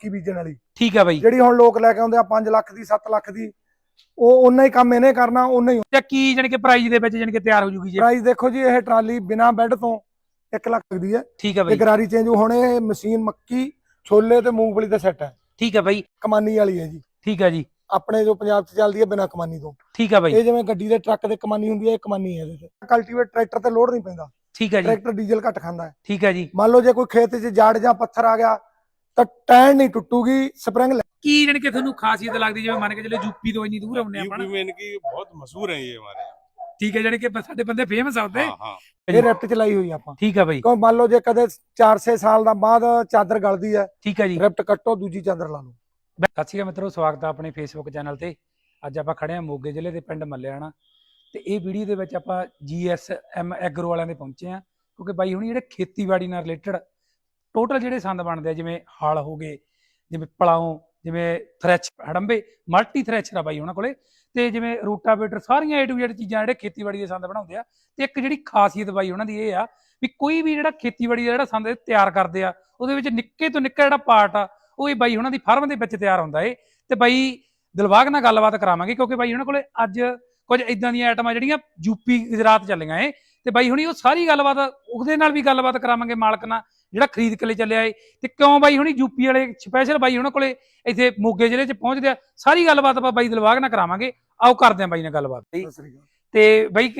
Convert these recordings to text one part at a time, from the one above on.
ਕੀ ਬੀਜਣ ਵਾਲੀ। ਠੀਕ ਆ ਬਾਈ। ਜਿਹੜੀ ਹੁਣ ਲੋਕ ਲੈ ਕੇ ਆਉਂਦੇ ਆ 5 ਲੱਖ ਦੀ 7 ਲੱਖ ਦੀ ਉਹ ਉਹਨਾਂ ਹੀ ਕੰਮ ਇਹਨੇ ਕਰਨਾ ਉਹਨਾਂ ਹੀ। ਤੇ ਕੀ ਜਾਣੀ ਕਿ ਪ੍ਰਾਈਸ ਦੇ ਵਿੱਚ ਜਾਣੀ ਕਿ ਤਿਆਰ ਹੋ ਜੂਗੀ ਜੀ? ਪ੍ਰਾਈਸ ਦੇਖੋ ਜੀ ਇਹ ਟਰਾਲੀ ਬਿਨਾ ਬੈੱਡ ਤੋਂ 1 ਲੱਖ ਦੀ ਹੈ। ਠੀਕ ਤੇ ਬਾਈ। ਗਰਾਰੀ ਚੇਂਜ ਹੁਣ ਇਹ ਮਸ਼ੀਨ ਮੱਕੀ ਛੋਲੇ ਤੇ ਮੂੰਗਫਲੀ ਦਾ ਸੈੱਟ ਹੈ। ਠੀਕ ਆ ਬਾਈ। ਕਮਾਨੀ ਵਾਲੀ ਹੈ ਜੀ। ਠੀਕ ਆ ਜੀ। ਆਪਣੇ ਜੋ ਪੰਜਾਬ 'ਚ ਚੱਲਦੀ ਹੈ ਬਿਨਾ ਕਮਾਨੀ ਤੋਂ। ਠੀਕ ਆ ਬਾਈ। ਇਹ ਜਿਵੇਂ ਗੱਡੀ ਦੇ ਟਰੱਕ ਦੇ ਕਮਾਨੀ ਹੁੰਦੀ ਹੈ ਇਹ ਕਮਾਨੀ ਹੈ ਇਹਦੇ ਤੇ ਕਲਟੀਵੇਟ ਟਰੈਕਟਰ ਤੇ ਲੋਡ ਨਹੀਂ ਪੈਂਦਾ। ਠੀਕ ਆ ਜੀ। ਟਰੈਕਟਰ ਡੀਜ਼ਲ ਘੱਟ ਖਾਂਦਾ ਹੈ। ਠੀਕ ਆ ਜੀ। ਮੰਨ ਲਓ ਜੇ ਕੋਈ ਖੇਤ 'ਚ ਜੜ ਜਾਂ ਪੱਥਰ ਆ ਗਿਆ ਤਾਂ ਟੈਨ ਨਹੀਂ ਟੁੱਟੂਗੀ ਸਪਰਿੰਗ ਕੀ ਜਾਣੀ ਕਿ ਤੁਹਾਨੂੰ ਖਾਸੀਅਤ ਲੱਗਦੀ ਜਿਵੇਂ ਮੰਨ ਕੇ ਚੱਲੇ ਯੂਪੀ ਤੋਂ ਇੰਨੀ ਦੂਰ ਆਉਂਦੇ ਆਪਾਂ यूपी में इनकी बहुत मशहूर है ये हमारे यहाँ ਠੀਕ ਹੈ ਜਾਣੀ ਕਿ ਸਾਡੇ ਬੰਦੇ ਫੇਮਸ ਆ ਉੱਤੇ हाँ हाँ ਇਹ ਰਿਫਟ ਚਲਾਈ ਹੋਈ ਆਪਾਂ ਠੀਕ ਆ ਬਾਈ ਕਿਉਂ ਮੰਨ ਲਓ ਜੇ ਕਦੇ 4-6 ਸਾਲ ਦਾ ਬਾਅਦ ਚਾਦਰ ਗਲਦੀ ਹੈ ਠੀਕ ਆ ਜੀ ਰਿਫਟ ਕੱਟੋ ਦੂਜੀ ਚਾਦਰ ਲਾ ਲਓ ਸਤਿ ਸ਼੍ਰੀ ਅਕਾਲ ਮਿੱਤਰੋ ਸਵਾਗਤ ਹੈ ਆਪਣੇ ਫੇਸਬੁੱਕ ਚੈਨਲ ਤੇ ਅੱਜ ਆਪਾਂ ਖੜੇ ਹਾਂ ਮੋਗੇ ਜ਼ਿਲ੍ਹੇ ਦੇ ਪਿੰਡ ਮੱਲਿਆਣਾ ਤੇ ਇਹ ਵੀਡੀਓ ਦੇ ਵਿੱਚ ਆਪਾਂ ਜੀਐਸਐਮ ਐਗਰੋ ਵਾਲਿਆਂ ਦੇ ਪਹੁੰਚੇ ਆ ਕਿਉਂਕਿ ਬਾਈ ਹੁਣੀ ਜਿਹੜੇ ਖੇਤੀਬਾੜੀ ਨਾਲ ਰਿਲੇਟਡ ਟੋਟਲ ਜਿਹੜੇ ਸੰਦ ਬਣਦੇ ਆ, ਜਿਵੇਂ ਹਾਲ ਹੋ ਗਏ, ਜਿਵੇਂ ਪਲਾਉ, ਜਿਵੇਂ ਥ੍ਰੈਚ ਹੜੰਬੇ ਮਲਟੀ ਥ੍ਰੈਚਰ ਆ ਬਾਈ ਉਹਨਾਂ ਕੋਲੇ, ਤੇ ਜਿਵੇਂ ਰੂਟਾਵੇਟਰ ਸਾਰੀਆਂ ਏ ਟੂ ਜ਼ੈਡ ਚੀਜ਼ਾਂ ਜਿਹੜੇ ਖੇਤੀਬਾੜੀ ਦੇ ਸੰਦ ਬਣਾਉਂਦੇ ਆ, ਤੇ ਇੱਕ ਜਿਹੜੀ ਖਾਸੀਅਤ ਬਾਈ ਉਹਨਾਂ ਦੀ ਇਹ ਆ ਵੀ ਕੋਈ ਵੀ ਜਿਹੜਾ ਖੇਤੀਬਾੜੀ ਦਾ ਜਿਹੜਾ ਸੰਦ ਤਿਆਰ ਕਰਦੇ ਆ, ਉਹਦੇ ਵਿੱਚ ਨਿੱਕੇ ਤੋਂ ਨਿੱਕਾ ਜਿਹੜਾ ਪਾਰਟ ਆ, ਉਹ ਇਹ ਬਾਈ ਉਹਨਾਂ ਦੀ ਫਾਰਮ ਦੇ ਵਿੱਚ ਤਿਆਰ ਹੁੰਦਾ ਏ, ਤੇ ਬਾਈ ਦਿਲਵਾਗ ਨਾਲ ਗੱਲਬਾਤ ਕਰਾਵਾਂਗੇ, ਕਿਉਂਕਿ ਬਾਈ ਉਹਨਾਂ ਕੋਲੇ ਅੱਜ ਕੁਝ ਇਦਾਂ ਦੀਆਂ ਆਈਟਮਾਂ ਜਿਹੜੀਆਂ ਯੂਪੀ ਗੁਜਰਾਤ ਚੱਲੀਆਂ ਏ ਤੇ ਬਾਈ ਹੁਣੀ ਉਹ ਸਾਰੀ ਗੱਲਬਾਤ ਉਹਦੇ ਨਾਲ ਵੀ ਗੱਲਬਾਤ ਕਰਾਵਾਂਗੇ ਮਾਲਕ ਨਾਲ ਜਿਹੜਾ ਖਰੀਦ ਕੇ ਲੈ ਚੱਲਿਆ ਏ। ਤੇ ਕਿਉਂ ਬਾਈ ਹੁਣੀ ਯੂਪੀ ਵਾਲੇ ਸਪੈਸ਼ਲ ਬਾਈ ਉਹਨਾਂ ਕੋਲੇ ਇੱਥੇ ਮੋਗੇ ਜ਼ਿਲ੍ਹੇ 'ਚ ਪਹੁੰਚਦੇ ਆ। ਸਾਰੀ ਗੱਲਬਾਤ ਆਪਾਂ ਬਾਈ ਦਿਲਬਾਗ ਨਾਲ ਕਰਾਵਾਂਗੇ। ਆਓ ਕਰਦੇ ਆ ਬਾਈ ਨਾਲ ਗੱਲਬਾਤ। ਤੇ ਬਾਈ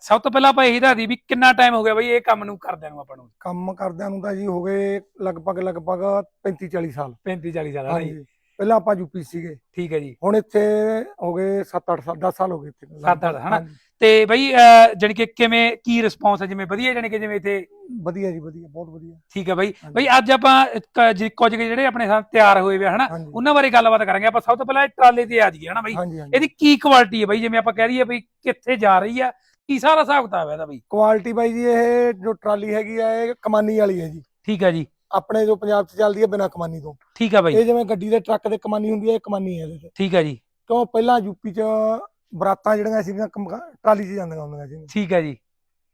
ਸਭ ਤੋਂ ਪਹਿਲਾਂ ਆਪਾਂ ਇਹ ਦੱਸਦੀ ਵੀ ਕਿੰਨਾ ਟਾਈਮ ਹੋ ਗਿਆ ਬਾਈ ਇਹ ਕੰਮ ਨੂੰ ਕਰਦਿਆਂ ਨੂੰ ਆਪਾਂ ਨੂੰ? ਕੰਮ ਕਰਦਿਆਂ ਨੂੰ ਤਾਂ ਜੀ ਹੋ ਗਏ ਲਗਭਗ ਲਗਭਗ 35 40 ਸਾਲ 35 40 ਸਾਲ ਹਾਂਜੀ। ਪਹਿਲਾਂ ਆਪਾਂ ਯੂਪੀ ਸੀਗੇ। ਠੀਕ ਹੈ ਜੀ। ਹੁਣ ਇੱਥੇ ਹੋ ਗਏ 7 8 ਸਾਲ 10 ਸਾਲ ਹੋ ਗਏ ਇੱਥੇ। ਸੱਤ ਅੱਠ, ਹਨਾ? ਹਾਂਜੀ, ਤੇ ਬਾਈ ਕਿ ਕਿਵੇਂ ਕੀ ਰਿਸਪੌਂਸ ਹੈ? ਜਿਵੇਂ ਵਧੀਆ ਕਿ ਜਿਵੇਂ ਇੱਥੇ? ਵਧੀਆ ਜੀ ਵਧੀਆ ਬਹੁਤ ਵਧੀਆ। ਠੀਕ ਹੈ ਬਾਈ। ਬਾਈ ਅੱਜ ਆਪਾਂ ਕੁਝ ਜਿਹੜੇ ਆਪਣੇ ਸਾਹ ਤਿਆਰ ਹੋਏ ਵੇ ਹਨਾ? ਉਹਨਾਂ ਬਾਰੇ ਗੱਲਬਾਤ ਕਰਾਂਗੇ। ਆਪਾਂ ਸਭ ਤੋਂ ਪਹਿਲਾਂ ਟਰਾਲੇ ਤੇ ਆ ਜਾਈਏ ਹਨਾ ਬਾਈ? ਇਹਦੀ ਕੀ ਕੁਆਲਿਟੀ ਹੈ ਬਾਈ? ਜਿਵੇਂ ਆਪਾਂ ਕਹਿ ਰਹੀਏ ਬਈ ਕਿੱਥੇ ਜਾ ਰਹੀ ਆ ਕੀ ਸਾਰਾ ਹਿਸਾਬ ਕਿਤਾਬ ਹੈ ਇਹਦਾ ਬਾਈ? ਕੁਆਲਿਟੀ ਬਾਈ ਜੀ ਇਹ ਜੋ ਟਰਾਲੀ ਹੈਗੀ ਆ ਇਹ ਕਮਾਨੀ ਵਾਲੀ ਹੈ ਜੀ। ਠੀਕ ਹੈ ਜੀ। ਆਪਣੇ ਜੋ ਪੰਜਾਬ 'ਚ ਚੱਲਦੀ ਹੈ ਬਿਨਾ ਕਮਾਨੀ ਤੋਂ। ਠੀਕ ਹੈ ਬਾਈ। ਇਹ ਜਿਵੇਂ ਗੱਡੀ ਦੇ ਟਰੱਕ ਦੇ ਕਮਾਨੀ ਹੁੰਦੀ ਹੈ ਇਹ ਕਮਾਨੀ ਹੈ ਇਹਦੇ ਤੇ। ਠੀਕ ਹੈ ਜੀ। ਕਿਉਂ? ਪਹਿਲਾਂ ਯੂਪੀ 'ਚ ਬਰਾਤਾਂ ਜਿਹੜੀਆਂ ਸੀਗੀਆਂ ਟਰਾਲੀ 'ਚ ਜਾਂਦੀਆਂ ਹੁੰਦੀਆਂ ਸੀ। ਠੀਕ ਹੈ ਜੀ।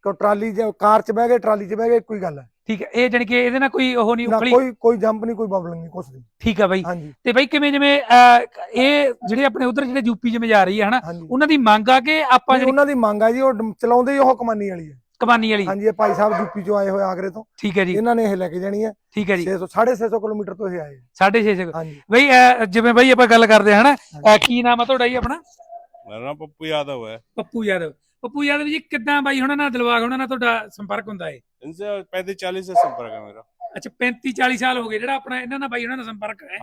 ਕਿਉਂ? ਟਰਾਲੀ 'ਚ ਕਾਰ 'ਚ ਬਹਿ ਗਏ ਟਰਾਲੀ 'ਚ ਬਹਿ ਗਏ ਕੋਈ ਗੱਲ ਹੈ ਠੀਕ ਹੈ ਇਹ ਜਾਣੀ ਕਿ ਇਹਦੇ ਨਾਲ ਕੋਈ ਉਹ ਨਹੀਂ ਉਖਲੀ? ਕੋਈ ਕੋਈ ਜੰਪ ਨਹੀਂ ਕੋਈ ਬਬਲਿੰਗ ਨਹੀਂ ਕੁਛ ਨਹੀਂ। ਠੀਕ ਹੈ ਬਾਈ। ਤੇ ਬਾਈ ਕਿਵੇਂ ਜਿਵੇਂ ਇਹ ਜਿਹੜੇ ਆਪਣੇ ਉਧਰ ਜਿਹੜੇ ਯੂਪੀ ਜਿਵੇਂ ਜਾ ਰਹੀ ਹੈ ਹਨਾ ਉਹਨਾਂ ਦੀ ਮੰਗ ਆ ਕਿ ਆਪਾਂ ਜਿਹੜੀ ਉਹਨਾਂ ਦੀ ਮੰਗ ਹੈ ਜੀ ਉਹ ਚਲਾਉਂਦੇ ਹੀ ਉਹ ਕਮਾਨੀ ਵਾਲੀ ਹੈ ਕਬਾਨੀ ਵਾਲੀ? ਹਾਂਜੀ ਇਹ ਭਾਈ ਸਾਹਿਬ ਯੂਪੀ ਚੋਂ ਆਏ ਹੋਏ ਆਗਰੇ ਤੋਂ। ਠੀਕ ਹੈ ਜੀ। ਇਹਨਾਂ ਨੇ ਇਹ ਲੈ ਕੇ ਜਾਣੀ ਹੈ। ਠੀਕ ਹੈ ਜੀ। 600 650 ਕਿਲੋਮੀਟਰ ਤੋਂ ਇਹ ਆਏ। 650 ਹਾਂਜੀ। ਬਈ ਜਿਵੇਂ ਬਈ ਆਪਾਂ ਗੱਲ ਕਰਦੇ ਹਨਾ? ਕੀ ਨਾਮ ਆ ਤੁਹਾਡਾ ਜੀ ਆਪਣਾ? ਮੇਰਾ ਨਾਮ ਪੱਪੂ ਯਾਦਵ ਹੈ। ਪੱਪੂ ਯਾਦਵ। ਪੱਪੂ ਯਾਦਵ ਜੀ ਕਿੱਦਾਂ ਬਾਈ ਹੁਣਾਂ ਨਾਲ ਦਿਲਵਾਗ ਹੁਣਾਂ ਨਾਲ ਤੁਹਾਡਾ ਸੰਪਰਕ ਹੁੰਦਾ ਏ? ਇਨਸੇ 35 40 ਦਾ ਸੰਪਰਕ ਹੈ ਮੇਰਾ। ਅੱਛਾ 35 40 ਸਾਲ ਹੋ ਗਏ ਜਿਹੜਾ ਆਪਣਾ ਇਹਨਾਂ ਨਾਲ ਬਾਈ ਉਹਨਾਂ ਨਾਲ ਸੰਪਰਕ ਹੈ।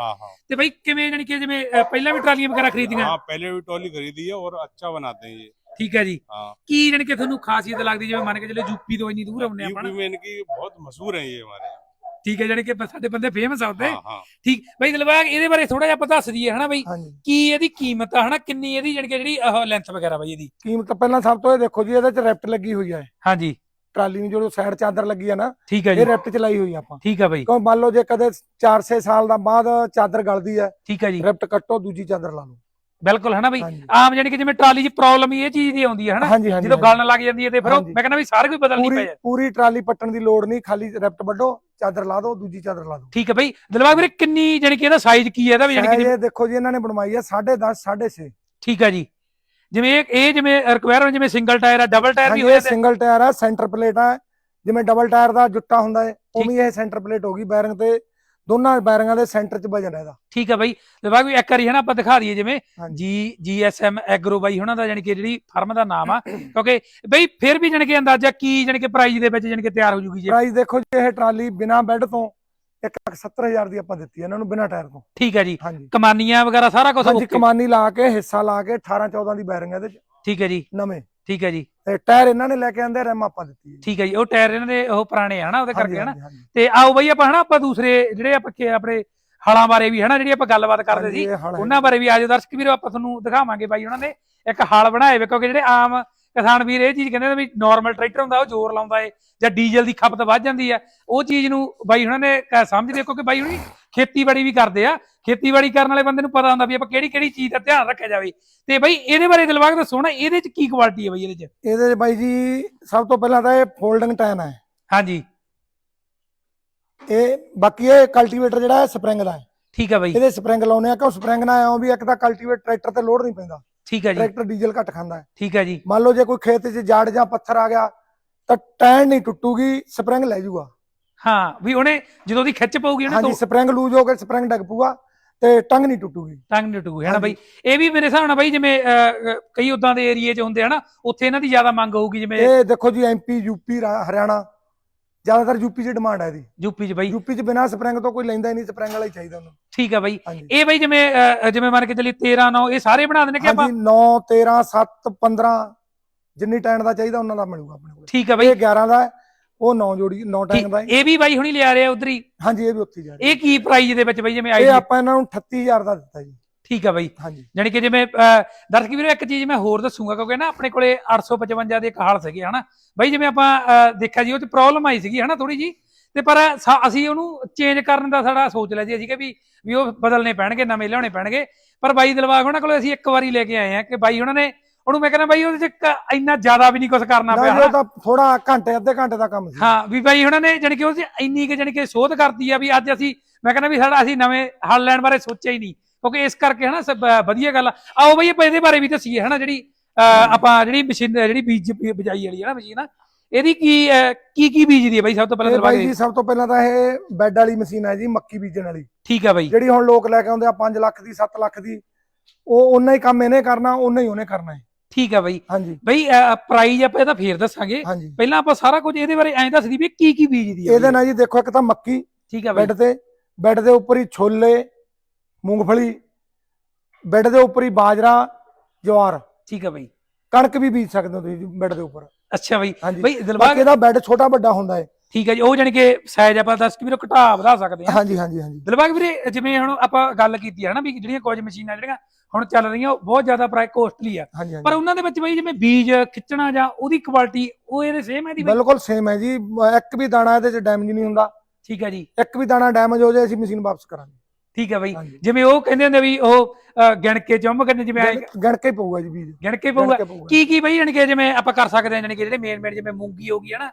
ਤੇ ਬਾਈ ਕਿਵੇਂ ਜਾਨੀ ਕਿ ਜਿਵੇਂ ਪਹਿਲਾਂ ਵੀ ਟਰਾਲੀਆਂ ਵਗੈਰਾ ਖਰੀਦੀਆਂ? ਹਾਂ ਪਹਿਲੇ ਵੀ ਟਰਾਲੀ ਖਰੀਦੀ ਹੈ ਔਰ ਅੱਛਾ ਬਣਾਤੇ ਹੈ ਠੀਕ ਹੈ ਜੀ हाँ ਕੀ ਜਾਣੀ ਕਿ ਤੁਹਾਨੂੰ ਖਾਸੀਅਤ ਲੱਗਦੀ ਜਿਵੇਂ ਮੰਨ ਕੇ ਚੱਲੇ ਯੂਪੀ ਤੋਂ ਇੰਨੀ ਦੂਰ ਆਉਂਦੇ ਆਪਾਂ यूपी में इनकी बहुत मशहूर है ये हमारे यहाँ ਠੀਕ ਹੈ ਜਾਣੀ ਕਿ ਸਾਡੇ ਬੰਦੇ ਫੇਮਸ ਆ ਉੱਤੇ हाँ हाँ ਠੀਕ ਬਾਈ ਦਿਲਵਾਗ ਇਹਦੇ ਬਾਰੇ ਥੋੜਾ ਜਿਹਾ ਆਪਾਂ ਦੱਸ ਦਈਏ ਹਨਾ ਬਾਈ ਹਾਂਜੀ ਕੀ ਇਹਦੀ ਕੀਮਤ ਆ ਹਨਾ ਕਿੰਨੀ ਇਹਦੀ ਜਾਣੀ ਕਿ ਜਿਹੜੀ ਲੈਂਥ ਵਗੈਰਾ ਬਾਈ ਇਹਦੀ ਕੀਮਤ ਪਹਿਲਾਂ ਸਭ ਤੋਂ ਇਹ ਦੇਖੋ ਜੀ ਇਹਦੇ 'ਚ ਰੈਫਟ ਲੱਗੀ ਹੋਈ ਹੈ ਹਾਂਜੀ ਟਰਾਲੀ ਨੂੰ ਜੋ ਸਾਈਡ ਚਾਦਰ ਲੱਗੀ ਹੈ ਨਾ ਠੀਕ ਹੈ ਜੀ ਇਹ ਰੈਫਟ ਚਲਾਈ ਹੋਈ ਆਪਾਂ ਠੀਕ ਹੈ ਬਾਈ ਕਿਉਂ ਮੰਨ ਲਓ ਜੇ ਕਦੇ 4-6 ਸਾਲ ਦਾ ਬਾਅਦ ਚਾਦਰ ਗਲਦੀ ਹੈ ਠੀਕ ਹੈ ਜੀ ਰੈਫਟ ਕੱਟੋ ਦੂਜੀ ਚਾਦਰ ਲਾ ਲਓ ਬਿਲਕੁਲ ਹਨਾ ਬਈ? ਹਾਂਜੀ। ਆਮ ਜਾਨੀ ਕਿ ਜਿਵੇਂ ਟਰਾਲੀ 'ਚ ਪ੍ਰੋਬਲਮ ਹੀ ਇਹ ਚੀਜ਼ ਦੀ ਆਉਂਦੀ ਹੈ ਹਨਾ? ਹਾਂਜੀ ਹਾਂਜੀ ਜਦੋਂ ਹਾਂਜੀ। ਗਲਣ ਲੱਗ ਜਾਂਦੀ ਹੈ ਤੇ ਫਿਰ ਉਹ ਹਾਂਜੀ। ਮੈਂ ਕਹਿੰਦਾ ਵੀ ਸਾਰੇ ਕੋਈ ਬਦਲਣੀ ਪੂਰੀ ਪੈ ਪੂਰੀ ਟਰਾਲੀ ਪੱਟਣ ਦੀ ਲੋੜ ਨਹੀਂ ਖਾਲੀ ਰੈਫਟ ਵੱਢੋ ਚਾਦਰ ਲਾ ਦਿਓ ਦੂਜੀ ਚਾਦਰ ਲਾ ਦਿਓ। ਠੀਕ ਹੈ ਬਈ। ਦਿਲਬਾਗ ਵੀਰੇ ਕਿੰਨੀ ਜਾਨੀ ਕਿ ਇਹਦਾ ਸਾਈਜ਼ ਕੀ ਹੈ ਇਹਦਾ ਵੀ ਜਾਨੀ ਕਿ ਇਹ ਦੇਖੋ ਜੀ ਇਹਨਾਂ ਨੇ ਬਣਵਾਈ ਹੈ 10.5 6.5 ਠੀਕ ਹੈ ਜੀ। ਜਿਵੇਂ ਇਹ ਇਹ ਜਿਵੇਂ ਰਿਕੁਆਇਰਮੈਂਟ ਜਿਵੇਂ ਸਿੰਗਲ ਟਾਇਰ ਆ ਡਬਲ ਟਾਇਰ ਵੀ ਹਾਂਜੀ ਹੋਇਆ ਇਹ ਸਿੰਗਲ ਟਾਇਰ ਹੈ ਸੈਂਟਰ ਪਲੇਟ ਹੈ ਜਿਵੇਂ ਡਬਲ ਟਾਇਰ ਦਾ ਜੁੱਟਾ ਹੁੰਦਾ ਹੈ ਉਵੇਂ ਇਹ ਸੈਂਟਰ ਪਲੇਟ ਹੋਗੀ ਬੈਰਿੰਗ ਤੇ। ਦੋਨਾਂ ਬੈਰਿੰਗਾਂ ਦੇ ਸੈਂਟਰ 'ਚ ਵਜਨ ਇਹਦਾ। ਠੀਕ ਹੈ ਬਈ। ਦਿਲਬਾਗ ਵੀ ਇੱਕ ਵਾਰੀ ਹੈ ਨਾ ਆਪਾਂ ਦਿਖਾ ਦਈਏ ਜਿਵੇਂ। ਜੀ ਜੀਐਸਐਮ ਐਗਰੋ ਬਾਈ ਉਹਨਾਂ ਦਾ ਜਾਨੀ ਕਿ ਜਿਹੜੀ ਫਰਮ ਦਾ ਨਾਮ ਆ। ਕਿਉਂਕਿ ਬਈ ਫਿਰ ਵੀ ਜਾਨੀ ਕਿ ਅੰਦਾਜ਼ਾ ਕੀ ਜਾਨੀ ਕਿ ਪ੍ਰਾਈਸ ਦੇ ਵਿੱਚ ਜਾਨੀ ਕਿ ਤਿਆਰ ਹੋ ਜੂਗੀ ਜੀ। ਪ੍ਰਾਈਸ ਦੇਖੋ ਜੀ ਇਹ ਟਰਾਲੀ ਬਿਨਾ ਬੈੱਡ ਤੋਂ 170000 ਦੀ ਆਪਾਂ ਦਿੱਤੀ ਇਹਨਾਂ ਨੂੰ ਬਿਨਾ ਟਾਇਰ ਤੋਂ। ਠੀਕ ਹੈ ਜੀ। ਕਮਾਨੀਆਂ ਵਗੈਰਾ ਸਾਰਾ ਕੁਝ ਹਾਂਜੀ ਕਮਾਨੀ ਲਾ ਕੇ ਹਿੱਸਾ ਲਾ ਕੇ 18 14 ਦੀ ਬੈਰਿੰਗ ਇਹਦੇ 'ਚ। ਠੀਕ ਹੈ ਜੀ। ਨਵੇਂ। ਠੀਕ ਹੈ ਜੀ ਤੇ ਟਾਇਰ ਇਹਨਾਂ ਨੇ ਲੈ ਕੇ ਆਂਦੇ ਰੈਮ ਆਪਾਂ ਦਿੱਤੀ ਹੈ ਠੀਕ ਹੈ ਜੀ ਉਹ ਟਾਇਰ ਇਹਨਾਂ ਦੇ ਉਹ ਪੁਰਾਣੇ ਆ ਹਨਾ ਉਹਦੇ ਕਰਕੇ ਹਨਾ ਹਾਂਜੀ, ਹਾਂਜੀ। ਤੇ ਆਓ ਬਈ ਆਪਾਂ ਹਨਾ ਆਪਾਂ ਦੂਸਰੇ ਜਿਹੜੇ ਆਪਾਂ ਕਿ ਆਪਣੇ ਹਲਾਂ ਬਾਰੇ ਵੀ ਹਨਾ ਜਿਹੜੀ ਆਪਾਂ ਗੱਲਬਾਤ ਕਰਦੇ ਹਾਂਜੀ, ਸੀ ਇਹ ਹਲ ਹੈ। ਉਹਨਾਂ ਬਾਰੇ ਵੀ ਆਜੋ ਦਰਸ਼ਕ ਵੀਰੋ ਆਪਾਂ ਤੁਹਾਨੂੰ ਦਿਖਾਵਾਂਗੇ ਬਾਈ ਉਹਨਾਂ ਨੇ ਇੱਕ ਹਲ ਬਣਾਏ ਵੇ ਕਿਉਂਕਿ ਜਿਹੜੇ ਆਮ ਕਿਸਾਨ ਵੀਰ ਇਹ ਚੀਜ਼ ਕਹਿੰਦੇ ਨੇ ਵੀ ਨਾਰਮਲ ਟਰੈਕਟਰ ਹੁੰਦਾ ਉਹ ਜ਼ੋਰ ਲਾਉਂਦਾ ਏ ਜਾਂ ਡੀਜ਼ਲ ਦੀ ਖਪਤ ਵੱਧ ਜਾਂਦੀ ਆ। ਉਹ ਚੀਜ਼ ਨੂੰ ਬਾਈ ਉਹਨਾਂ ਨੇ ਕ- ਸਮਝਦੇ ਕਿਉਂਕਿ ਬਾਈ ਹੁਣੀ ਖੇਤੀਬਾੜੀ ਵੀ ਕਰਦੇ ਆ। ਖੇਤੀਬਾੜੀ ਕਰਨ ਵਾਲੇ ਬੰਦੇ ਨੂੰ ਪਤਾ ਹੁੰਦਾ ਵੀ ਆਪਾਂ ਕਿਹੜੀ ਕਿਹੜੀ ਚੀਜ਼ ਦਾ ਧਿਆਨ ਰੱਖਿਆ ਜਾਵੇ। ਤੇ ਬਾਈ ਇਹਦੇ ਬਾਰੇ ਦਿਲਵਾਗ ਦੱਸੋ ਨਾ ਇਹਦੇ ਚ ਕੀ ਕੁਆਲਿਟੀ ਹੈ ਬਾਈ ਇਹਦੇ ਚ? ਇਹਦੇ 'ਚ ਬਾਈ ਜੀ ਸਭ ਤੋਂ ਪਹਿਲਾਂ ਤਾਂ ਇਹ ਫੋਲਡਿੰਗ ਟਾਇਨ ਹੈ ਹਾਂਜੀ। ਇਹ ਬਾਕੀ ਇਹ ਕਲਟੀਵੇਟਰ ਜਿਹੜਾ ਹੈ ਸਪਰਿੰਗ ਦਾ ਹੈ। ਠੀਕ ਹੈ ਬਾਈ। ਇਹਦੇ ਸਪਰਿੰਗ ਲਾਉਨੇ ਆ ਕਿ ਸਪਰਿੰਗ ਨਾਲ ਆਉਂ ਵੀ ਇੱਕ ਤਾਂ ਕਲਟੀਵੇਟ ਟਰੈਕਟਰ ਤੇ ਲੋਡ ਨਹੀਂ ਪੈਂਦਾ। ਠੀਕ ਹੈ ਜੀ। ਟਰੈਕਟਰ ਡੀਜ਼ਲ ਘੱਟ ਖਾਂਦਾ ਹੈ। ਠੀਕ ਹੈ ਜੀ। ਮੰਨ ਲਓ ਜੇ ਕੋਈ ਖੇਤ 'ਚ ਜੜ ਜਾਂ ਪੱਥਰ ਆ ਗਿਆ ਤਾਂ ਟਾਇਰ ਨਹੀਂ ਟੁੱਟੂਗੀ ਸਪਰਿੰਗ ਲੈ ਜਾਊਗਾ ਹਾਂ ਵੀ ਉਹਨੇ ਜਦੋਂ ਦੀ ਖਿੱਚ ਪਊਗੀ ਉਹਨੇ ਹਾਂਜੀ ਸਪਰਿੰਗ ਲੂਜ਼ ਹੋ ਕੇ ਸਪਰਿੰਗ ਡਿੱਗ ਪੂਗਾ ਤੇ ਟੰਗ ਨਹੀਂ ਟੁੱਟੂਗੀ। ਟੰਗ ਟੁੱਟੂ ਹੈ ਨਾ ਹਾਂਜੀ। ਬਾਈ ਇਹ ਵੀ ਮੇਰੇ ਹਿਸਾਬ ਨਾਲ ਬਾਈ ਜਿਵੇਂ ਕਈ ਉਦਾਂ ਦੇ ਏਰੀਏ 'ਚ ਹੁੰਦੇ ਹਨਾ ਉੱਥੇ ਇਹਨਾਂ ਦੀ ਜ਼ਿਆਦਾ ਮੰਗ ਹੋਊਗੀ ਜਿਵੇਂ ਇਹ ਦੇਖੋ ਜੀ ਐਮਪੀ ਯੂਪੀ ਹਰਿਆਣਾ ਜ਼ਿਆਦਾਤਰ ਯੂਪੀ 'ਚ ਡਿਮਾਂਡ ਹੈ ਇਹਦੀ। ਯੂਪੀ 'ਚ ਬਾਈ। ਯੂਪੀ 'ਚ ਬਿਨਾਂ ਸਪਰਿੰਗ ਤੋਂ ਕੋਈ ਲੈਂਦਾ ਹੀ ਨਹੀਂ ਸਪਰਿੰਗ ਵਾਲਾ ਹੀ ਚਾਹੀਦਾ ਉਹਨੂੰ। ਠੀਕ ਹੈ ਬਾਈ। ਹਾਂਜੀ। ਇਹ ਬਾਈ ਜਿਵੇਂ ਅਹ, ਜਿਵੇਂ ਮੰਨ ਕੇ ਚੱਲੀ 13 9 ਇਹ ਸਾਰੇ ਬਣਾ ਦੇਣੇ ਕਿ ਆਪਾਂ? ਹਾਂਜੀ 9 13 7 15 ਜਿੰਨੀ ਟਾਈਮ ਦਾ ਚਾਹੀਦਾ ਉਹਨਾਂ ਦਾ ਮਿਲੂਗਾ ਆਪਣੇ ਕੋਲ। ਠੀਕ ਹੈ ਬਾਈ। ਇਹ 11 ਦਾ ਹੈ, ਉਹ 9 ਜੋੜੀ 9 ਟਾਈਮ ਦਾ ਹੈ। ਇਹ ਵੀ ਬਾਈ ਹੁਣੀ ਲਿਆ ਰਿਹਾ ਉਧਰ ਹੀ। ਹਾਂਜੀ ਇਹ ਵੀ ਉੱਥੇ ਹੀ ਜਾ ਰਿਹਾ। ਇਹ ਕੀ ਪ੍ਰਾਈਸ ਦੇ ਵਿੱਚ ਬਾਈ ਜਿਵੇਂ ਇਹ ਆਈ ਆਪਾਂ ਇਹਨਾਂ ਨੂੰ 38000 ਦਾ ਦਿੱਤਾ ਜੀ। ਠੀਕ ਹੈ ਬਾਈ। ਜਾਣੀ ਕਿ ਜਿਵੇਂ ਦਰਸ਼ਕ ਵੀਰੋ ਇੱਕ ਚੀਜ਼ ਮੈਂ ਹੋਰ ਦੱਸੂਗਾ ਕਿਉਂਕਿ ਨਾ ਆਪਣੇ ਕੋਲੇ 855 ਦੇ ਇੱਕ ਹਾਲ ਸੀਗੇ ਹਨਾ? ਬਾਈ ਜਿਵੇਂ ਆਪਾਂ ਦੇਖਿਆ ਜੀ ਉਹ ਚ ਪ੍ਰੋਬਲਮ ਆਈ ਸੀਗੀ ਹਨਾ ਥੋੜੀ ਜੀ ਤੇ ਪਰ ਅਸੀਂ ਉਹਨੂੰ ਚੇਂਜ ਕਰਨ ਦਾ ਸਾਡਾ ਸੋਚ ਲਿਆ ਜੀ ਅਸੀਂ ਕਿ ਵੀ ਵੀ ਉਹ ਬਦਲਨੇ ਪੈਣਗੇ ਨਵੇਂ ਲਿਆਉਣੇ ਪੈਣਗੇ। ਪਰ ਬਾਈ ਦਿਲਬਾਗ ਉਹਨਾਂ ਕੋਲ ਅਸੀਂ ਇੱਕ ਵਾਰੀ ਲੈ ਕੇ ਆਏ ਆ ਕਿ ਬਾਈ ਉਹਨਾਂ ਨੇ ਉਹਨੂੰ ਮੈਂ ਕਹਿੰਦਾ ਬਾਈ ਉਹਦੇ ਚ ਇੰਨਾ ਜ਼ਿਆਦਾ ਵੀ ਨਹੀਂ ਕੁਝ ਕਰਨਾ ਪਿਆ ਉਹ ਤਾਂ ਥੋੜਾ ਘੰਟੇ ਅੱਧੇ ਘੰਟੇ ਦਾ ਕੰਮ ਸੀ। ਹਾਂ ਵੀ ਬਾਈ ਉਹਨਾਂ ਨੇ ਜਾਣੀ ਕਿ ਉਹ ਇੰਨੀ ਕਿ ਜਾਣੀ ਕਿ ਸੋਧ ਕਰਤੀ ਆ ਵੀ ਅੱਜ ਅਸੀਂ ਮੈਂ ਕਹਿੰਦਾ ਵੀ ਸਾਡਾ ਅਸੀਂ ਨਵੇਂ ਹਲ ਲੈਣ ਬਾਰੇ ਸੋਚਿਆ ਹੀ ਨਹੀਂ। ਕਿਉਂਕਿ ਇਸ ਕਰਕੇ ਹਨਾ ਵਧੀਆ ਗੱਲ ਆ। ਆਓ ਬਈ ਇਹਦੇ ਬਾਰੇ ਵੀ ਦੱਸੀਏ ਹਨਾ ਜਿਹੜੀ ਆਪਾਂ ਜਿਹੜੀ ਮਸ਼ੀਨ ਜਿਹੜੀ ਬੀਜ ਬਜਾਈ ਵਾਲੀ ਹੈ ਨਾ ਮਸ਼ੀਨ। ਆ ਇਹਦੀ ਕੀ ਕੀ ਕੀ ਬੀਜਦੀ ਹੈ ਬਾਈ ਸਭ ਤੋਂ ਪਹਿਲਾਂ ਦਰਬਾਰ ਬਾਈ ਜੀ ਸਭ ਤੋਂ ਪਹਿਲਾਂ ਤਾਂ ਇਹ ਬੈੱਡ ਵਾਲੀ ਮਸ਼ੀਨ ਹੈ ਜੀ ਮੱਕੀ ਬੀਜਣ ਵਾਲੀ। ਠੀਕ ਆ ਬਾਈ। ਜਿਹੜੀ ਹੁਣ ਲੋਕ ਲੈ ਕੇ ਆਉਂਦੇ ਆ 5 ਲੱਖ ਦੀ 7 ਲੱਖ ਦੀ ਉਹ ਉਹਨਾਂ ਹੀ ਕੰਮ ਇਹਨੇ ਕਰਨਾ ਉਹਨਾਂ ਹੀ ਉਹਨੇ ਕਰਨਾ ਹੈ ਠੀਕ ਆ ਬਾਈ। ਹਾਂਜੀ। ਬਈ ਪ੍ਰਾਈਜ਼ ਆਪਾਂ ਇਹਦਾ ਫੇਰ ਦੱਸਾਂਗੇ। ਪਹਿਲਾਂ ਆਪਾਂ ਸਾਰਾ ਕੁਝ ਇਹਦੇ ਬਾਰੇ ਐਂ ਦੱਸਦੀ ਵੀ ਕੀ ਕੀ ਬੀਜਦੀ ਹੈ ਇਹਦੇ ਨਾਲ ਜੀ ਦੇਖੋ ਇੱਕ ਤਾਂ ਮੱਕੀ ਠੀਕ ਆ ਬਾਈ। ਬੈੱਡ ਤੇ ਬੈੱਡ ਦੇ ਉੱਪਰ ਹੀ ਛੋਲੇ ਮੂੰਗਫਲੀ ਬੈੱਡ ਦੇ ਉੱਪਰ ਹੀ ਬਾਜਰਾ ਜਵਾਰ। ਠੀਕ ਆ ਬਾਈ। ਕਣਕ ਵੀ ਬੀਜ ਸਕਦੇ ਹੋ ਤੁਸੀਂ ਬੈੱਡ ਦੇ ਉੱਪਰ। ਅੱਛਾ ਬਾਈ। ਬਈ ਦਿਲਬਾਗ ਇਹਦਾ ਬੈੱਡ ਛੋਟਾ ਵੱਡਾ ਹੁੰਦਾ ਹੈ ਠੀਕ ਹੈ ਜੀ ਉਹ ਜਾਣੀ ਕਿ ਸਾਈਜ਼ ਆਪਾਂ ਦੱਸ ਕਿ ਵੀਰੋ ਘਟਾ ਵਧਾ ਸਕਦੇ ਹਾਂ। ਹਾਂਜੀ ਹਾਂਜੀ ਹਾਂਜੀ। ਦਿਲਬਾਗ ਵੀਰੇ ਜਿਵੇਂ ਹੁਣ ਆਪਾਂ ਗੱਲ ਕੀਤੀ ਹੈ ਨਾ ਵੀ ਜਿਹੜੀਆਂ ਕੁਝ ਮਸ਼ੀਨਾਂ ਜਿਹੜੀਆਂ ਹੁਣ ਚੱਲ ਰਹੀਆਂ ਉਹ ਬਹੁਤ ਜ਼ਿਆਦਾ ਪ੍ਰਾਈਸ ਕੋਸਟਲੀ ਆ। ਪਰ ਉਹਨਾਂ ਦੇ ਵਿੱਚ ਬਈ ਜਿਵੇਂ ਬੀਜ ਖਿੱਚਣਾ ਜਾਂ ਉਹਦੀ ਕੁਆਲਿਟੀ ਉਹ ਇਹਦੇ ਸੇਮ ਹੈ ਦੀ ਬਿਲਕੁਲ ਸੇਮ ਹੈ ਜੀ। ਇੱਕ ਵੀ ਦਾਣਾ ਇਹਦੇ ਚ ਡੈਮੇਜ ਨਹੀਂ ਹੁੰਦਾ। ਠੀਕ ਹੈ ਜੀ। ਇੱਕ ਵੀ ਦਾਣਾ ਡੈਮੇਜ ਹੋ ਜਾਏ ਅਸੀਂ ਮਸ਼ੀਨ ਵਾਪਸ ਕਰਾਂਗੇ। ਠੀਕ ਹੈ ਬਈ। ਹਾਂਜੀ। ਜਿਵੇਂ ਉਹ ਕਹਿੰਦੇ ਹੁੰਦੇ ਵੀ ਉਹ ਗਿਣ ਕੇ ਚੁੰਮ ਕਰਨੇ ਜਿਵੇਂ ਐਂ ਗਿਣ- ਗਿਣ ਕੇ ਹੀ ਪਊਗਾ ਜੀ ਬੀਜ ਗਿਣ ਕੇ ਪਊਗਾ। ਕੇ ਪਊਗਾ। ਕੀ ਕੀ ਬਈ ਜਾਣੀ ਕਿ ਜਿਵੇਂ ਆਪਾਂ ਕਰ ਸਕਦੇ ਹਾਂ ਜਾਣੀ ਕਿ ਜਿਹੜੇ ਮੇਨ ਮੇਨ ਜਿਵੇਂ ਮੂੰਗੀ ਹੋ ਗਈ ਹੈ ਨਾ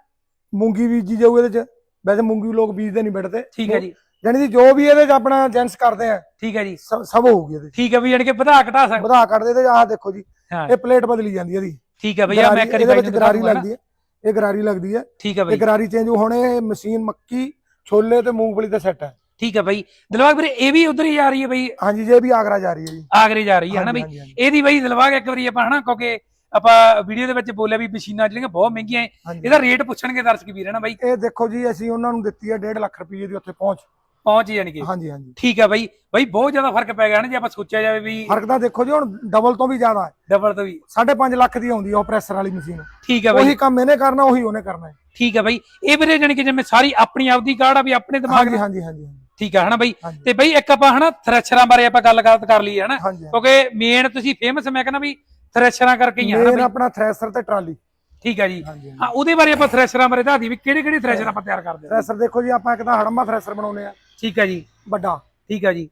ਮੂੰਗੀ ਬੀਜੀ ਜਾਊ ਇਹਦੇ ਚ। ਵੈਸੇ ਮੂੰਗੀ ਲੋਕ ਬੀਜਦੇ ਨਹੀਂ ਬੈਠਦੇ। ਠੀਕ ਹੈ ਜੀ। ਜਾਣੀ ਦੀ ਜੋ ਵੀ ਇਹਦੇ ਚ ਆਪਣਾ ਜੈਂਸ ਕਰਦੇ ਆ ਠੀਕ ਹੈ ਜੀ। ਸਭ ਸਭ ਹੋਊਗੀ ਇਹਦੇ ਚ। ਠੀਕ ਹੈ ਬਈ ਜਾਣੀ ਕਿ ਵਧਾ ਘਟਾ ਸਕਦੇ। ਵਧਾ ਕੱਢਦੇ ਤੇ ਆਹ ਦੇਖੋ ਜੀ ਹਾਂ। ਇਹ ਪਲੇਟ ਬਦਲੀ ਜਾਂਦੀ ਹੈ ਇਹਦੀ। ਠੀਕ ਹੈ ਬਈ ਆ ਮੈਂ ਕਰੀ ਇਹਦੇ ਬਾਈ ਵਿੱਚ ਨੂੰ ਗਰਾਰੀ ਦਿਖਾਊਂਗਾ ਨਾ। ਲੱਗਦੀ ਹੈ। ਇਹ ਗਰਾਰੀ ਲੱਗਦੀ ਹੈ। ਠੀਕ ਹੈ ਇਹ ਬਈ। ਗਰਾਰੀ ਚੇਂਜ ਹੁਣ ਇਹ ਮਸ਼ੀਨ ਮੱਕੀ ਛੋਲੇ ਤੇ ਮੂੰਗਫਲੀ ਦਾ ਸੈੱਟ ਹੈ। ਠੀਕ ਹੈ ਬਈ। ਦਿਲਬਾਗ ਵੀਰੇ ਇਹ ਵੀ ਉਧਰ ਹੀ ਜਾ ਰਹੀ ਹੈ ਬਈ। ਹਾਂਜੀ ਜੇ ਵੀ ਆਗਰਾ ਜਾ ਰਹੀ ਹੈ ਜੀ। ਆਗਰੇ ਜਾ ਰਹੀ ਹੈ ਨਾ ਬਈ? ਇਹਦੀ ਬਈ ਦਿਲਬਾਗ ਇੱਕ ਵਾਰੀ ਆਪਾਂ ਹਨਾ ਕਿਉਂਕਿ ਆਪਾਂ ਵੀਡੀਓ ਦੇ ਵਿੱਚ ਬੋਲਿਆ ਵੀ ਮਸ਼ੀਨਾਂ ਜਿਹੜੀਆਂ ਬਹੁਤ ਮਹਿੰਗੀਆਂ ਹੈ ਹਾਂਜੀ। ਇਹਦਾ ਰੇਟ ਪੁੱਛਣਗੇ ਦਰਸ਼ਕ ਵੀਰ ਹਨਾ ਬਾਈ? ਇਹ ਦੇਖੋ ਜੀ ਅਸੀਂ ਉਹਨਾਂ ਨੂੰ ਦਿੱਤੀ ਹੈ 1.5 ਲੱਖ ਰੁਪਏ ਦੀ ਉੱਥੇ ਪਹੁੰਚ। ਪਹੁੰਚ ਜਾਣਗੇ। ਹਾਂਜੀ ਹਾਂਜੀ। ਠੀਕ ਹੈ ਬਾਈ। ਬਾਈ ਬਹੁਤ ਜ਼ਿਆਦਾ ਫ਼ਰਕ ਪੈ ਗਿਆ ਨਾ ਜੇ ਆਪਾਂ ਸੋਚਿਆ ਜਾਵੇ ਵੀ ਫ਼ਰਕ ਤਾਂ ਦੇਖੋ ਜੀ ਹੁਣ ਡਬਲ ਤੋਂ ਵੀ ਜ਼ਿਆਦਾ ਹੈ। ਡਬਲ ਤੋਂ ਵੀ। 5.5 ਲੱਖ ਦੀ ਆਉਂਦੀ ਹੈ ਉਹ ਪ੍ਰੈਸ਼ਰ ਵਾਲੀ ਮਸ਼ੀਨ। ਠੀਕ ਹੈ ਬਾਈ। ਉਹੀ ਕੰਮ ਇਹਨੇ ਕਰਨਾ ਉਹੀ ਉਹਨੇ ਕਰਨਾ ਹੈ। ਠੀਕ ਹੈ ਬਾਈ। ਇਹ ਵੀਰੇ ਜਾਣੀ ਕਿ ਜਿਵੇਂ ਸਾਰੀ ਆਪਣੀ ਆਪਦੀ ਕਾਢ ਆ ਵੀ ਆਪਣੇ ਦਿਮਾਗ ਹਾਂਜੀ ਹਾਂਜੀ ਹਾਂਜੀ, ਠੀਕ ਹੈ ਹਨਾ ਬਾਈ? ਹਾਂਜੀ। ਤੇ ਬਾਈ ਇੱਕ ਆਪਾਂ ਹਨਾ ਥ੍ਰੈਸ਼ਰਾਂ ਬਾਰੇ ਆਪਾਂ ਗੱਲ ਕਰ ਕਰ ਲਈ ਹਨਾ? ਹਾਂਜੀ ਕਿਉਂਕਿ ਮੇਨ ਤੁਸੀਂ ਫੇਮਸ ਮੈਂ ਕਹਿੰਦਾ ਵੀ ਥ੍ਰੈਸ਼ਰਾਂ ਕਰਕੇ ਹੀ ਆ ਹਨਾ ਮੇਨ ਬਾਈ? ਆਪਣਾ ਥ੍ਰੈਸ਼ਰ ਤੇ ਟਰਾਲੀ। ਠੀਕ ਹੈ ਜੀ। ਹਾਂਜੀ ਹਾਂ ਉਹਦੇ ਬਾਰੇ ਆਪਾਂ ਥ੍ਰੈਸ਼ਰਾਂ ਬਾਰੇ ਦੱਸਦੀ ਵੀ ਕਿਹੜੇ ਕਿਹੜੇ ਥ੍ਰੈਸ਼ਰ ਆਪਾਂ ਤਿਆਰ ਕਰਦੇ ਹਾਂ ਥ੍ਰੈਸ਼ਰ ਦੇਖੋ ਜੀ ਆਪਾਂ ਇੱਕ ਤਾਂ ਹੜਮਾ ਥ੍ਰੈਸ਼ਰ ਬਣਾਉਨੇ ਆ। ਠੀਕ ਹੈ ਜੀ। ਵੱਡਾ। ਠੀਕ ਹੈ ਜੀ।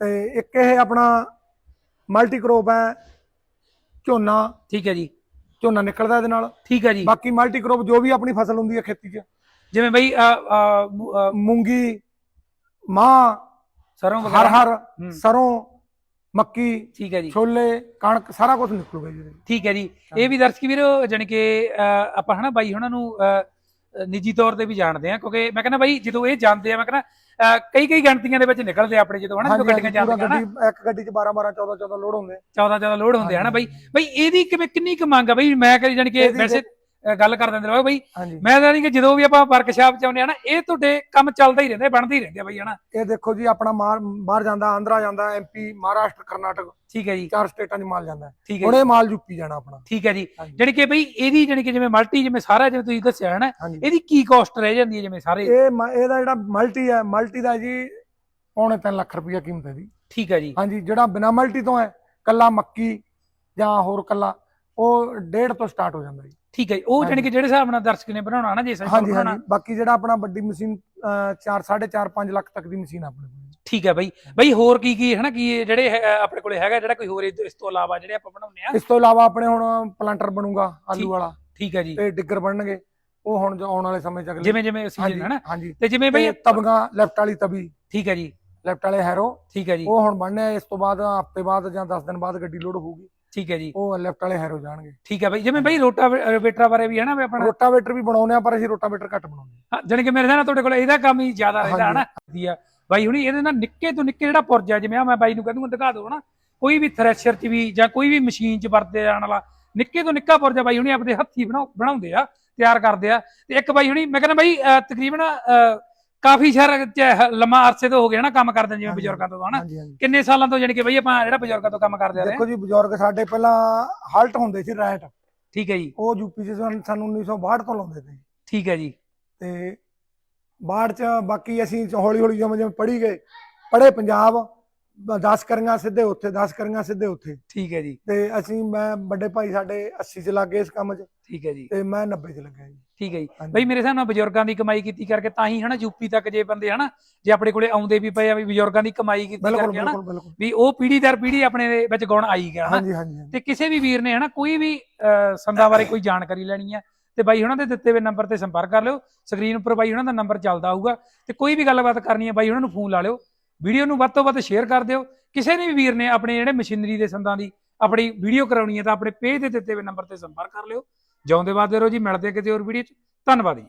ਤੇ ਇੱਕ ਇਹ ਆਪਣਾ ਮਲਟੀ ਕ੍ਰੋਪ ਹੈ ਝੋਨਾ। ਠੀਕ ਹੈ ਜੀ। ਝੋਨਾ ਨਿਕਲਦਾ ਇਹਦੇ ਨਾਲ। ਠੀਕ ਹੈ ਜੀ। ਬਾਕੀ ਮਲਟੀ ਕ੍ਰੋਪ ਜੋ ਵੀ ਆਪਣੀ ਫਸਲ ਹੁੰਦੀ ਹੈ ਖੇਤੀ 'ਚ। ਜਿਵੇਂ ਬਈ ਅ, ਅ, ਮੁ- ਅ, ਮੂੰਗੀ ਮਾਂ ਸਰੋਂ ਹਰ ਵਗੈਰਾ। ਹਰ ਹੂੰ, ਸਰੋਂ ਮੱਕੀ ਠੀਕ ਹੈ ਜੀ। ਛੋਲੇ ਕਣਕ ਸਾਰਾ ਕੁਝ ਨਿਕਲੂਗਾ ਜੀ ਇਹਦੇ ਵਿੱਚ। ਠੀਕ ਹੈ ਜੀ। ਇਹ ਵੀ ਦਰਸ਼ਕ ਵੀਰੋ ਜਾਣੀ ਕਿ ਆਪਾਂ ਹਨਾ ਬਾਈ ਉਹਨਾਂ ਨੂੰ ਨਿੱਜੀ ਤੌਰ ਤੇ ਵੀ ਜਾਣਦੇ ਆ ਕਿਉਂਕਿ ਮੈਂ ਕਹਿੰਦਾ ਬਾਈ ਜਦੋਂ ਇਹ ਜਾਂਦੇ ਆ ਮੈਂ ਕਹਿੰਦਾ ਕਈ ਕਈ ਗਿਣਤੀਆਂ ਦੇ ਵਿੱਚ ਨਿਕਲਦੇ ਆ ਆਪਣੇ ਜਦੋਂ ਹਨਾ ਜਦੋਂ ਹਾਂਜੀ, ਗੱਡੀਆਂ ਹਾਂਜੀ, ਜਾਂਦੀਆਂ ਪੂਰਾ ਹਨਾ ਗੱਡੀ ਇੱਕ ਗੱਡੀ 'ਚ 12 12 14 14 ਲੋਡ ਹੁੰਦੇ 14 14 ਲੋਡ ਹੁੰਦੇ ਆ ਹਨਾ ਬਾਈ? ਬਾਈ ਇਹਦੀ ਕਿਵੇਂ ਕਿੰਨੀ ਕੁ ਮੰਗ ਆ? ਬਾਈ ਮੈਂ ਕਰੀ ਜਾਣੀ ਕਿ ਇਹਦੀ ਵੈਸੇ ਗੱਲ ਕਰ ਦਿੰਦੇ ਰਹੋ ਬਾਈ। ਮੈਂ ਜਾਣੀ ਕਿ ਜਦੋਂ ਵੀ ਆਪਾਂ ਵਰਕਸ਼ਾਪ ਚ ਆਉਂਦੇ ਆ ਨਾ ਇਹ ਤੁਹਾਡੇ ਕੰਮ ਚੱਲਦਾ ਹੀ ਰਹਿੰਦਾ ਬਣਦਾ ਹੀ ਰਹਿੰਦੇ ਆ ਬਾਈ ਹਨਾ? ਇਹ ਦੇਖੋ ਜੀ ਆਪਣਾ ਮਾਰ ਬਾਹਰ ਜਾਂਦਾ ਆਂਧਰਾ ਜਾਂਦਾ ਐਮਪੀ ਮਹਾਰਾਸ਼ਟਰ ਕਰਨਾਟਕ ਠੀਕ ਹੈ ਜੀ। ਚਾਰ ਸਟੇਟਾਂ 'ਚ ਮਾਲ ਜਾਂਦਾ। ਠੀਕ ਹੈ ਹੁਣ ਜੀ, ਇਹ ਮਾਲ ਯੂਪੀ ਜਾਣਾ ਆਪਣਾ। ਠੀਕ ਹੈ ਜੀ। ਜਾਣੀ ਕਿ ਬਈ ਇਹਦੀ ਜਾਣੀ ਕਿ ਜਿਵੇਂ ਮਲਟੀ ਜਿਵੇਂ ਸਾਰਾ ਜਿਵੇਂ ਤੁਸੀਂ ਦੱਸਿਆ ਹੈ ਨਾ ਹਾਂਜੀ। ਇਹਦੀ ਕੀ ਕਾਸਟ ਰਹਿ ਜਾਂਦੀ ਹੈ ਜਿਵੇਂ ਸਾਰੇ? ਇਹ ਇਹਦਾ ਜਿਹੜਾ ਮਲਟੀ ਹੈ ਮਲਟੀ ਦਾ ਜੀ ਪੌਣੇ 3 ਲੱਖ ਰੁਪਈਆ ਕੀਮਤ ਹੈ ਦੀ ਠੀਕ ਹੈ ਜੀ। ਹਾਂਜੀ ਜਿਹੜਾ ਬਿਨਾ ਮਲਟੀ ਤੋਂ ਹੈ ਕੱਲਾ ਮੱਕੀ ਜਾਂ ਹੋਰ ਕੱਲਾ ਉਹ ਡੇਢ ਤੋਂ ਸਟਾਰਟ ਹੋ ਜਾਂਦਾ ਜੀ। ਠੀਕ ਹੈ ਜੀ। ਉਹ ਜਾਣੀ ਕਿ ਜਿਹੜੇ ਹਿਸਾਬ ਨਾਲ ਦਰਸ਼ਕ ਨੇ ਬਣਾਉਣਾ ਨਾ ਜੇ ਹਾਂਜੀ ਬਣਾਉਣਾ ਹਾਂਜੀ। ਬਾਕੀ ਜਿਹੜਾ ਆਪਣਾ ਵੱਡੀ ਮਸ਼ੀਨ 4 4.5 5 ਲੱਖ ਤੱਕ ਦੀ ਮਸ਼ੀਨ ਆਪਣੇ ਕੋਲ। ਠੀਕ ਹੈ ਬਈ। ਬਈ ਹੋਰ ਕੀ ਕੀ ਹੈ ਨਾ ਕੀ ਜਿਹੜੇ ਆਪਣੇ ਕੋਲੇ ਹੈਗਾ ਜਿਹੜਾ ਕੋਈ ਹੋਰ ਇਸ ਤੋਂ ਇਲਾਵਾ ਜਿਹੜੇ ਆਪਾਂ ਬਣਾਉਂਦੇ ਆ? ਇਸ ਤੋਂ ਇਲਾਵਾ ਆਪਣੇ ਹੁਣ ਪਲਾਂਟਰ ਬਣੂਗਾ। ਆਲੂ ਵਾਲਾ। ਠੀਕ ਹੈ ਜੀ। ਤੇ ਡਿੱਗਰ ਬਣਨਗੇ। ਉਹ ਹੁਣ ਜੋ ਆਉਣ ਵਾਲੇ ਸਮੇਂ ਚ ਅਗਲੇ ਜਿਵੇਂ ਜਿਵੇਂ ਅਸੀਂ ਹਾਂਜੀ ਹੈ ਨਾ ਹਾਂਜੀ। ਤੇ ਜਿਵੇਂ ਬਈ ਤਬਗਾ ਲੈਫਟ ਵਾਲੀ ਤਬੀ ਠੀਕ ਹੈ ਜੀ। ਲੈਫਟ ਵਾਲੇ ਹੈਰੋ। ਠੀਕ ਹੈ ਜੀ। ਉਹ ਹੁਣ ਬਣਨੇ ਇਸ ਤੋਂ ਬਾਅਦ ਹਫ਼ਤੇ ਬਾਅਦ ਜਾਂ 10 ਦਿਨ ਬਾਅਦ ਗੱਡੀ ਲੋਡ ਹੋਊਗੀ। ਠੀਕ ਹੈ ਜੀ। ਉਹ ਲੈਫਟ ਵਾਲੇ ਹੈਰੋ ਜਾਣਗੇ। ਠੀਕ ਹੈ ਬਾਈ ਜਿਵੇਂ ਬਾਈ ਰੋਟਾ ਵੇਟਰਾ ਬਾਰੇ ਵੀ ਹੈ ਨਾ ਵੀ ਆਪਣਾ। ਰੋਟਾਵੇਟਰ ਵੀ ਬਣਾਉਨੇ ਆ ਪਰ ਅਸੀਂ ਰੋਟਾਵੇਟਰ ਘੱਟ ਬਣਾਉਂਦੇ ਹਾਂ, ਜਾਣੀ ਕਿ ਮੇਰੇ ਨਾਲ ਤੁਹਾਡੇ ਕੋਲ ਇਹਦਾ ਕੰਮ ਹੀ ਜ਼ਿਆਦਾ ਰਹਿੰਦਾ ਹਾਂਜੀ। ਹਨਾ? ਦੀ ਆ ਬਾਈ ਹੁਣੀ ਇਹਦੇ ਨਾਲ ਨਿੱਕੇ ਤੋਂ ਨਿੱਕੇ ਜਿਹੜਾ ਪੁਰਜਾ ਜਿਵੇਂ ਆ ਮੈਂ ਬਾਈ ਨੂੰ ਕਹਿੰਦਾ ਦਿਖਾ ਦਿਓ ਹਨਾ। ਕੋਈ ਵੀ ਥ੍ਰੈਸ਼ਰ 'ਚ ਵੀ ਜਾਂ ਕੋਈ ਵੀ ਮਸ਼ੀਨ 'ਚ ਵਰਤੇ ਜਾਣ ਵਾਲਾ ਨਿੱਕੇ ਤੋਂ ਨਿੱਕਾ ਪੁਰਜਾ ਬਾਈ ਹੁਣੀ ਆਪਣੇ ਹੱਥੀ ਬਣਾਉ ਬਣਾਉਂਦੇ ਆ ਤਿਆਰ ਕਰਦੇ ਆ। ਤੇ ਇੱਕ ਬਾਈ ਹੁਣੀ ਮੈਂ ਕਹਿੰਦਾ ਬਾਈ ਤਕਰੀਬਨ ਕਾਫੀ ਸ਼ਹਿਰ ਲੰਮਾ ਅਰਸੇ ਤੋਂ ਹੋ ਗਿਆ ਨਾ ਕੰਮ ਕਰਦੇ ਜਿਵੇਂ। ਬਜ਼ੁਰਗਾਂ ਤੋਂ ਹਨਾ? ਕਿੰਨੇ ਸਾਲਾਂ ਤੋਂ ਜਾਣੀ ਕਿ ਬਾਈ ਆਪਾਂ ਜਿਹੜਾ ਬਜ਼ੁਰਗਾਂ ਤੋਂ ਕੰਮ ਕਰਦੇ ਆ ਰਹੇ? ਦੇਖੋ ਜੀ ਬਜ਼ੁਰਗ ਸਾਡੇ ਪਹਿਲਾਂ ਹਲਟ ਹੁੰਦੇ ਸੀ ਰੈਟ ਠੀਕ ਹੈ ਜੀ। ਉਹ ਯੂਪੀ ਚ ਸਾਨੂੰ ਸਾਨੂੰ 1962 ਤੋਂ ਲਾਉਂਦੇ ਸੀ। ਠੀਕ ਹੈ ਜੀ। ਤੇ ਬਾੜ ਚ ਬਾਕੀ ਅਸੀਂ ਹੌਲੀ ਹੌਲੀ ਜਿਵੇਂ ਜਿਵੇਂ ਪੜ੍ਹੀ ਗਏ ਪੜ੍ਹੇ ਪੰਜਾਬ 10 ਕਰੀਆਂ ਸਿੱਧੇ ਉੱਥੇ 10 ਕਰੀਆਂ ਸਿੱਧੇ ਉੱਥੇ। ਠੀਕ ਹੈ ਜੀ। ਤੇ ਅਸੀਂ ਮੈਂ ਵੱਡੇ ਭਾਈ ਸਾਡੇ 80 ਚ ਲੱਗ ਇਸ ਕੰਮ 'ਚ। ਠੀਕ ਹੈ ਜੀ। ਤੇ ਮੈਂ 90 ਚ ਲੱਗਿਆ ਜੀ। ਠੀਕ ਹੈ ਜੀ। ਬਈ ਮੇਰੇ ਹਿਸਾਬ ਨਾਲ ਬਜ਼ੁਰਗਾਂ ਦੀ ਕਮਾਈ ਕੀਤੀ ਕਰਕੇ ਤਾਂ ਹੀ ਹਨਾ ਯੂਪੀ ਤੱਕ ਜੇ ਬੰਦੇ ਹਨਾ ਜੇ ਆਪਣੇ ਕੋਲੇ ਆਉਂਦੇ ਵੀ ਪਏ ਆ ਵੀ ਬਜ਼ੁਰਗਾਂ ਦੀ ਕਮਾਈ ਕੀਤੀ ਕਰਕੇ ਹਨਾ ਵੀ ਉਹ ਪੀੜ੍ਹੀ ਦਰ ਪੀੜ੍ਹੀ ਆਪਣੇ ਵਿੱਚ ਗੁਣ ਆਈ ਗਿਆ ਹਾਂਜੀ ਹਾਂਜੀ। ਤੇ ਕਿਸੇ ਵੀ ਵੀਰ ਨੇ ਹਨਾ ਕੋਈ ਵੀ ਸੰਦਾਂ ਬਾਰੇ ਕੋਈ ਜਾਣਕਾਰੀ ਲੈਣੀ ਹੈ ਤੇ ਬਾਈ ਉਹਨਾਂ ਦੇ ਦਿੱਤੇ ਹੋਏ ਨੰਬਰ ਤੇ ਸੰਪਰਕ ਕਰ ਲਿਓ। ਸਕਰੀਨ ਉੱਪਰ ਬਾਈ ਉਹਨਾਂ ਦਾ ਨੰਬਰ ਚੱਲਦਾ ਹੋਊਗਾ। ਤੇ ਕੋਈ ਵੀ ਗੱਲਬਾਤ ਕਰਨੀ ਹੈ ਬਾਈ ਉਹਨਾਂ ਨੂੰ ਫੋਨ ਲਾ ਲਿਓ। ਵੀਡੀਓ ਨੂੰ ਵੱਧ ਤੋਂ ਵੱਧ ਸ਼ੇਅਰ ਕਰ ਦਿਓ। ਕਿਸੇ ਨੇ ਵੀ ਵੀਰ ਨੇ ਆਪਣੇ ਜਿਹੜੇ ਮਸ਼ੀਨਰੀ ਦੇ ਸੰਦਾਂ ਦੀ ਆਪਣੀ ਵੀਡੀਓ ਕਰਾਉਣੀ ਹੈ ਤਾਂ ਆਪਣੇ ਪੇਜ ਦੇ ਦਿੱਤੇ ਹੋਏ ਨੰਬਰ ਤੇ ਸੰਪਰਕ ਕਰ ਲਿਓ। ਜਿਉਂਦੇ ਵਾਦੇ ਰਹੋ ਜੀ, ਮਿਲਦੇ ਕਿਤੇ ਹੋਰ ਵੀਡੀਓ 'ਚ। ਧੰਨਵਾਦ ਜੀ।